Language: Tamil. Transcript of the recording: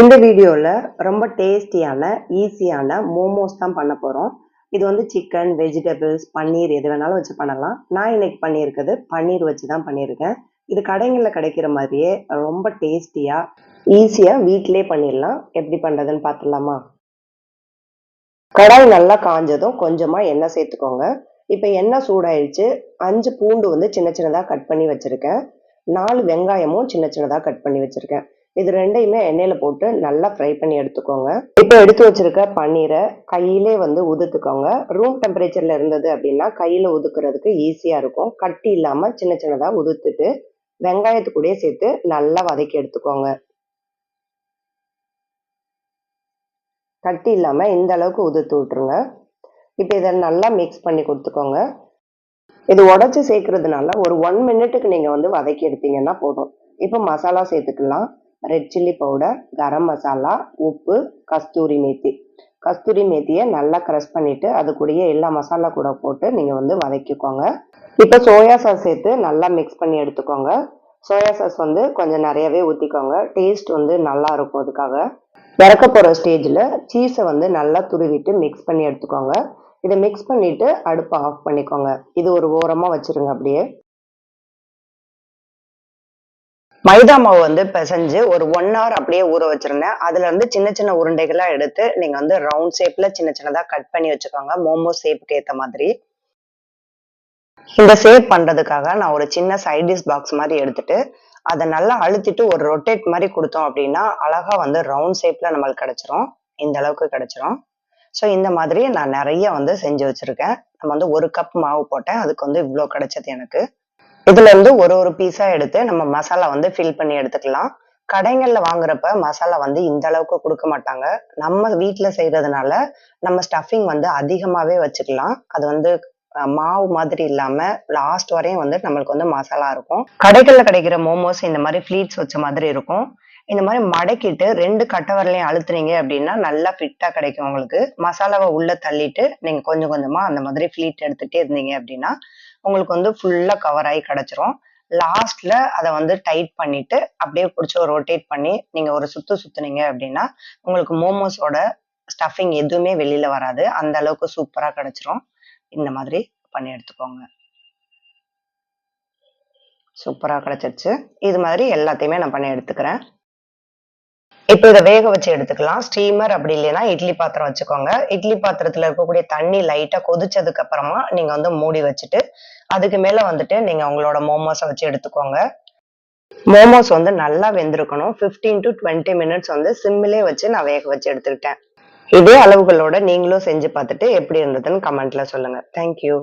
இந்த வீடியோவில் ரொம்ப டேஸ்டியான ஈஸியான மோமோஸ் தான் பண்ண போகிறோம் இது வந்து சிக்கன் வெஜிடபிள்ஸ் பன்னீர் எது வேணாலும் வச்சு பண்ணலாம். நான் இன்னைக்கு பண்ணியிருக்கிறது பன்னீர் வச்சு தான் பண்ணியிருக்கேன். இது கடைங்களில் கிடைக்கிற மாதிரியே ரொம்ப டேஸ்டியாக ஈஸியாக வீட்டிலே பண்ணிடலாம். எப்படி பண்ணுறதுன்னு பார்த்துடலாமா கடாய் நல்லா காஞ்சதும் கொஞ்சமாக எண்ணெய் சேர்த்துக்கோங்க. இப்போ எண்ணெய் சூடாயிடுச்சு. அஞ்சு பூண்டு வந்து சின்ன சின்னதாக கட் பண்ணி வச்சுருக்கேன். நாலு வெங்காயமும் சின்ன சின்னதாக கட் பண்ணி வச்சுருக்கேன். இது ரெண்டையுமே எண்ணெயில போட்டு நல்லா ஃப்ரை பண்ணி எடுத்துக்கோங்க. இப்போ எடுத்து வச்சிருக்க பன்னீரை கையிலே வந்து உதுத்துக்கோங்க. ரூம் டெம்பரேச்சர்ல இருந்தது அப்படின்னா கையில உதுக்குறதுக்கு ஈஸியா இருக்கும். கட்டி இல்லாம சின்ன சின்னதா உதுத்துட்டு வெங்காயத்து கூடயே சேர்த்து நல்லா வதக்கி எடுத்துக்கோங்க. கட்டி இல்லாம இந்த அளவுக்கு உதுத்து விட்டுருங்க. இப்போ இதை நல்லா மிக்ஸ் பண்ணி கொடுத்துக்கோங்க. இது உடச்சி சேர்க்கறதுனால ஒரு ஒன் மினிட்டுக்கு நீங்கள் வந்து வதக்கி எடுத்தீங்கன்னா போதும். இப்போ மசாலா சேர்த்துக்கலாம். Red chilli powder garam masala உப்பு கஸ்தூரி மேத்தி. கஸ்தூரி மேத்தியை நல்லா க்ரஷ் பண்ணிட்டு அது கூடயே எல்லா மசாலா கூட போட்டு நீங்கள் வந்து வதக்கிக்கோங்க. இப்போ சோயா சாஸ் சேர்த்து நல்லா மிக்ஸ் பண்ணி எடுத்துக்கோங்க. சோயா சாஸ் வந்து கொஞ்சம் நிறையவே ஊற்றிக்கோங்க டேஸ்ட் வந்து நல்லா இருக்கும் அதுக்காக. இறக்க போகிற ஸ்டேஜில் சீஸை வந்து நல்லா துருவிட்டு மிக்ஸ் பண்ணி எடுத்துக்கோங்க. இதை மிக்ஸ் பண்ணிட்டு அடுப்பை ஆஃப் பண்ணிக்கோங்க. இது ஒரு ஓரமாக வச்சிருங்க அப்படியே. மைதா மாவு வந்து பிசைஞ்சு ஒரு ஒன் ஹவர் அப்படியே ஊற வச்சிருந்தேன். அதுல இருந்து சின்ன சின்ன உருண்டைகளா எடுத்து நீங்க வந்து ரவுண்ட் ஷேப்ல சின்ன சின்னதா கட் பண்ணி வச்சுக்கோங்க. மோமோ ஷேப்புக்கு ஏத்த மாதிரி. இந்த ஷேப் பண்றதுக்காக நான் ஒரு சின்ன சைடிஷ் பாக்ஸ் மாதிரி எடுத்துட்டு அதை நல்லா அழுத்திட்டு ஒரு ரொட்டேட் மாதிரி கொடுத்தோம் அப்படின்னா அழகா வந்து ரவுண்ட் ஷேப்ல நம்மளுக்கு கிடைச்சிரும். இந்த அளவுக்கு கிடைச்சிரும். ஸோ இந்த மாதிரி நான் நிறைய வந்து செஞ்சு வச்சிருக்கேன். நம்ம வந்து ஒரு கப் மாவு போட்டேன். அதுக்கு வந்து இவ்வளோ கிடைச்சது எனக்கு. இதுல இருந்து ஒரு ஒரு பீஸா எடுத்து நம்ம மசாலா வந்து ஃபில் பண்ணி எடுத்துக்கலாம். கடைங்களில் வாங்குறப்ப மசாலா வந்து இந்த அளவுக்கு கொடுக்க மாட்டாங்க. நம்ம வீட்டுல செய்யறதுனால நம்ம ஸ்டஃபிங் வந்து அதிகமாவே வச்சுக்கலாம். அது வந்து மாவு மாதிரி இல்லாம லாஸ்ட் வரையும் வந்து நம்மளுக்கு வந்து மசாலா இருக்கும். கடைகள்ல கிடைக்கிற மோமோஸ் இந்த மாதிரி ஃபிளீட்ஸ் வச்ச மாதிரி இருக்கும். இந்த மாதிரி மடக்கிட்டு ரெண்டு கட்டை வரலையும் அழுத்துறீங்க அப்படின்னா நல்லா ஃபிட்டா கிடைக்கும் உங்களுக்கு. மசாலாவை உள்ள தள்ளிட்டு நீங்க கொஞ்சம் கொஞ்சமா அந்த மாதிரி ஃபிளீட் எடுத்துட்டே இருந்தீங்க அப்படின்னா உங்களுக்கு வந்து ஃபுல்லா கவர் ஆகி கிடைச்சிரும். லாஸ்ட்ல அதை வந்து டைட் பண்ணிட்டு அப்படியே பிடிச்சி ரொட்டேட் பண்ணி நீங்க ஒரு சுத்து சுத்துனீங்க அப்படின்னா உங்களுக்கு மோமோஸோட ஸ்டஃபிங் எதுவுமே வெளியில வராது. அந்த அளவுக்கு சூப்பரா கிடைச்சிரும். இந்த மாதிரி பண்ணி எடுத்துக்கோங்க. சூப்பரா கிடைச்சிருச்சு. இது மாதிரி எல்லாத்தையுமே நான் பண்ணி எடுத்துக்கிறேன். இப்போ இதை வேக வச்சு எடுத்துக்கலாம். ஸ்டீமர் அப்படி இல்லைன்னா இட்லி பாத்திரம் வச்சுக்கோங்க. இட்லி பாத்திரத்துல இருக்கக்கூடிய தண்ணி லைட்டா கொதிச்சதுக்கு அப்புறமா நீங்க வந்து மூடி வச்சுட்டு அதுக்கு மேல வந்துட்டு நீங்க உங்களோட மோமோஸை வச்சு எடுத்துக்கோங்க. மோமோஸ் வந்து நல்லா வெந்திருக்கணும். ஃபிஃப்டீன் டு டுவெண்ட்டி மினிட்ஸ் வந்து சிம்மிலே வச்சு நான் வேக வச்சு எடுத்துக்கிட்டேன். இதே அளவுகளோட நீங்களும் செஞ்சு பார்த்துட்டு எப்படி இருந்ததுன்னு கமெண்ட்ல சொல்லுங்க. தேங்க்யூ